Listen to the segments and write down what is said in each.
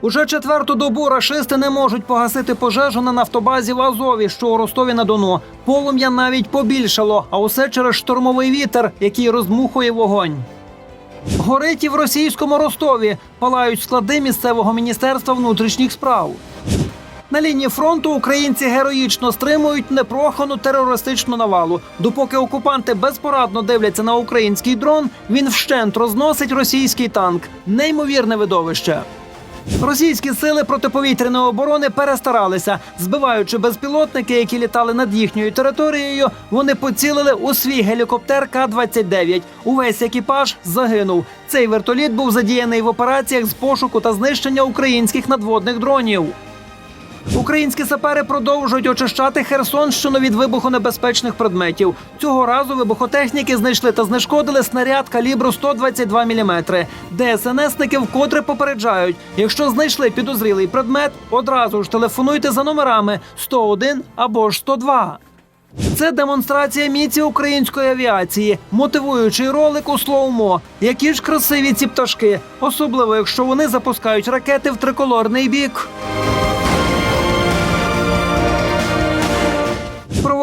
Уже четверту добу рашисти не можуть погасити пожежу на нафтобазі в Азові, що у Ростові на Дону. Полум'я навіть побільшало, а усе через штормовий вітер, який роздмухує вогонь. Горить і в російському Ростові палають склади місцевого міністерства внутрішніх справ. На лінії фронту українці героїчно стримують непрохану терористичну навалу. Допоки окупанти безпорадно дивляться на український дрон, він вщент розносить російський танк. Неймовірне видовище. Російські сили протиповітряної оборони перестаралися, збиваючи безпілотники, які літали над їхньою територією. Вони поцілили у свій гелікоптер К-29. Увесь екіпаж загинув. Цей вертоліт був задіяний в операціях з пошуку та знищення українських надводних дронів. Українські сапери продовжують очищати Херсонщину від вибухонебезпечних предметів. Цього разу вибухотехніки знайшли та знешкодили снаряд калібру 122 мм. ДСНСники вкотре попереджають: якщо знайшли підозрілий предмет, одразу ж телефонуйте за номерами 101 або ж 102. Це демонстрація міці української авіації, мотивуючий ролик у слоумо. Які ж красиві ці пташки, особливо якщо вони запускають ракети в триколорний бік.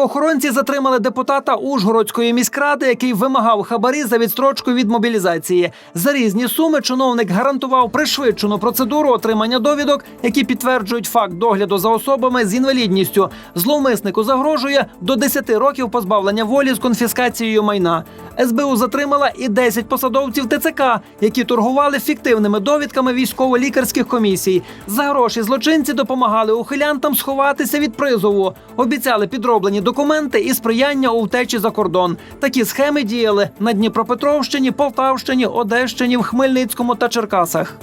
Правоохоронці затримали депутата Ужгородської міськради, який вимагав хабарі за відстрочку від мобілізації. За різні суми чиновник гарантував пришвидшену процедуру отримання довідок, які підтверджують факт догляду за особами з інвалідністю. Зловмиснику загрожує до 10 років позбавлення волі з конфіскацією майна. СБУ затримала і 10 посадовців ТЦК, які торгували фіктивними довідками військово-лікарських комісій. За гроші злочинці допомагали ухилянтам сховатися від призову. Обіцяли підроблені документи і сприяння у втечі за кордон. Такі схеми діяли на Дніпропетровщині, Полтавщині, Одещині, в Хмельницькому та Черкасах.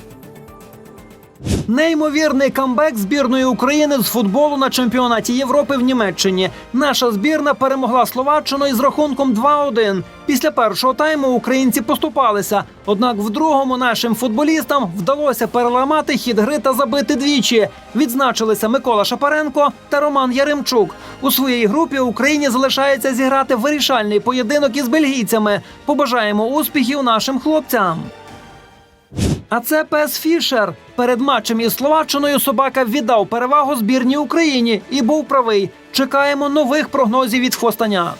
Неймовірний камбек збірної України з футболу на чемпіонаті Європи в Німеччині. Наша збірна перемогла Словаччину із рахунком 2-1. Після першого тайму українці поступалися. Однак в другому нашим футболістам вдалося переламати хід гри та забити двічі. Відзначилися Микола Шапаренко та Роман Яремчук. У своїй групі Україні залишається зіграти вирішальний поєдинок із бельгійцями. Побажаємо успіхів нашим хлопцям. А це Пес Фішер. Перед матчем із Словаччиною собака віддав перевагу збірній Україні і був правий. Чекаємо нових прогнозів від хвостаня.